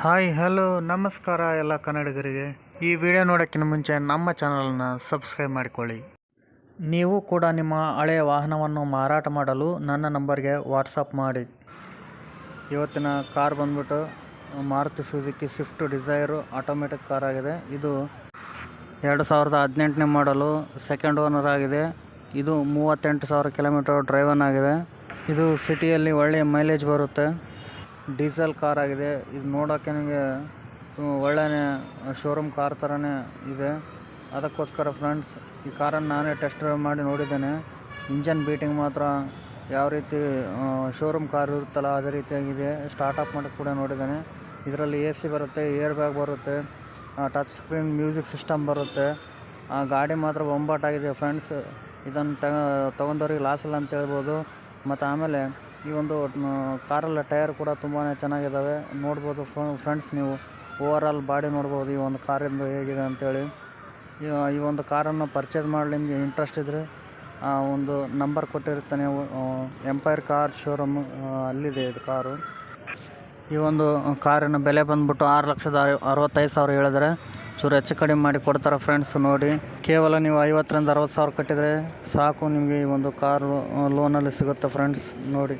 Hi, hello, ನಮಸ್ಕಾರ ಎಲ್ಲ ಕನ್ನಡಿಗರಿಗೆ. ಈ ವಿಡಿಯೋ ನೋಡೋಕ್ಕಿಂತ ಮುಂಚೆ ನಮ್ಮ ಚಾನಲನ್ನು ಸಬ್ಸ್ಕ್ರೈಬ್ ಮಾಡಿಕೊಳ್ಳಿ. ನೀವು ಕೂಡ ನಿಮ್ಮ ಹಳೆಯ ವಾಹನವನ್ನು ಮಾರಾಟ ಮಾಡಲು ನನ್ನ ನಂಬರ್ಗೆ ವಾಟ್ಸಪ್ ಮಾಡಿ. ಇವತ್ತಿನ ಕಾರ್ ಬಂದ್ಬಿಟ್ಟು Maruti Suzuki Swift Dzire automatic car ಆಗಿದೆ. ಇದು ಎರಡು ಸಾವಿರದ ಹದಿನೆಂಟನೇ ಮಾಡಲು ಸೆಕೆಂಡ್ ಓನರ್ ಆಗಿದೆ. ಇದು ಮೂವತ್ತೆಂಟು ಸಾವಿರ ಕಿಲೋಮೀಟರ್ ಡ್ರೈವನ್ ಆಗಿದೆ. ಇದು ಸಿಟಿಯಲ್ಲಿ ಒಳ್ಳೆಯ ಮೈಲೇಜ್ ಬರುತ್ತೆ. ಡೀಸೆಲ್ ಕಾರ್ ಆಗಿದೆ. ಇದು ನೋಡೋಕೆ ನನಗೆ ಒಳ್ಳೆಯ ಶೋರೂಮ್ ಕಾರ್ ಥರನೇ ಇದೆ. ಅದಕ್ಕೋಸ್ಕರ ಫ್ರೆಂಡ್ಸ್, ಈ ಕಾರನ್ನು ನಾನೇ ಟೆಸ್ಟ್ ಡ್ರೈವ್ ಮಾಡಿ ನೋಡಿದ್ದೇನೆ. ಇಂಜನ್ ಬೀಟಿಂಗ್ ಮಾತ್ರ ಯಾವ ರೀತಿ ಶೋರೂಮ್ ಕಾರ್ ಇರುತ್ತಲ್ಲ ಅದೇ ರೀತಿಯಾಗಿದೆ. ಸ್ಟಾರ್ಟಪ್ ಮಾಡಿ ಕೂಡ ನೋಡಿದ್ದೇನೆ. ಇದರಲ್ಲಿ ಎ ಸಿ ಬರುತ್ತೆ, ಏರ್ ಬ್ಯಾಗ್ ಬರುತ್ತೆ ಟಚ್ ಸ್ಕ್ರೀನ್, ಮ್ಯೂಸಿಕ್ ಸಿಸ್ಟಮ್ ಬರುತ್ತೆ. ಆ, ಗಾಡಿ ಮಾತ್ರ ಬೊಂಬಾಟಾಗಿದೆ ಫ್ರೆಂಡ್ಸ್. ಇದನ್ನು ತೊಗೊಂಡವ್ರಿಗೆ ಲಾಸ್ ಇಲ್ಲ ಅಂತ ಹೇಳ್ಬೋದು. ಮತ್ತು ಆಮೇಲೆ ಈ ಒಂದು ಕಾರಲ್ಲಿ ಟೈರ್ ಕೂಡ ತುಂಬಾ ಚೆನ್ನಾಗಿದ್ದಾವೆ ನೋಡ್ಬೋದು ಫ್ರೆಂಡ್ಸ್ ನೀವು ಓವರ್ ಆಲ್ ಬಾಡಿ ನೋಡ್ಬೋದು ಈ ಒಂದು ಕಾರಿಂದು ಹೇಗಿದೆ ಅಂತೇಳಿ. ಈ ಒಂದು ಕಾರನ್ನು ಪರ್ಚೇಸ್ ಮಾಡಲಿ ನಿಮಗೆ ಇಂಟ್ರೆಸ್ಟ್ ಇದ್ದರೆ ಆ, ಒಂದು ನಂಬರ್ ಕೊಟ್ಟಿರ್ತಾನೆ ಎಂಪೈರ್ ಕಾರ್ ಶೋರೂಮ್ ಅಲ್ಲಿದೆ ಇದು ಕಾರು. ಈ ಒಂದು ಕಾರಿನ ಬೆಲೆ ಬಂದ್ಬಿಟ್ಟು ಆರು ಲಕ್ಷದ ಅರ- ಅರವತ್ತೈದು ಸಾವಿರ ಹೇಳಿದ್ರೆ, ಚೂರು ಹೆಚ್ಚು ಕಡಿಮೆ ಮಾಡಿ ಕೊಡ್ತಾರೆ ಫ್ರೆಂಡ್ಸ್ ನೋಡಿ. ಕೇವಲ ನೀವು ಐವತ್ತರಿಂದ ಅರವತ್ತು ಸಾವಿರ ಕಟ್ಟಿದರೆ ಸಾಕು ನಿಮಗೆ ಈ ಒಂದು ಕಾರು ಲೋನಲ್ಲಿ ಸಿಗುತ್ತೆ ಫ್ರೆಂಡ್ಸ್ ನೋಡಿ.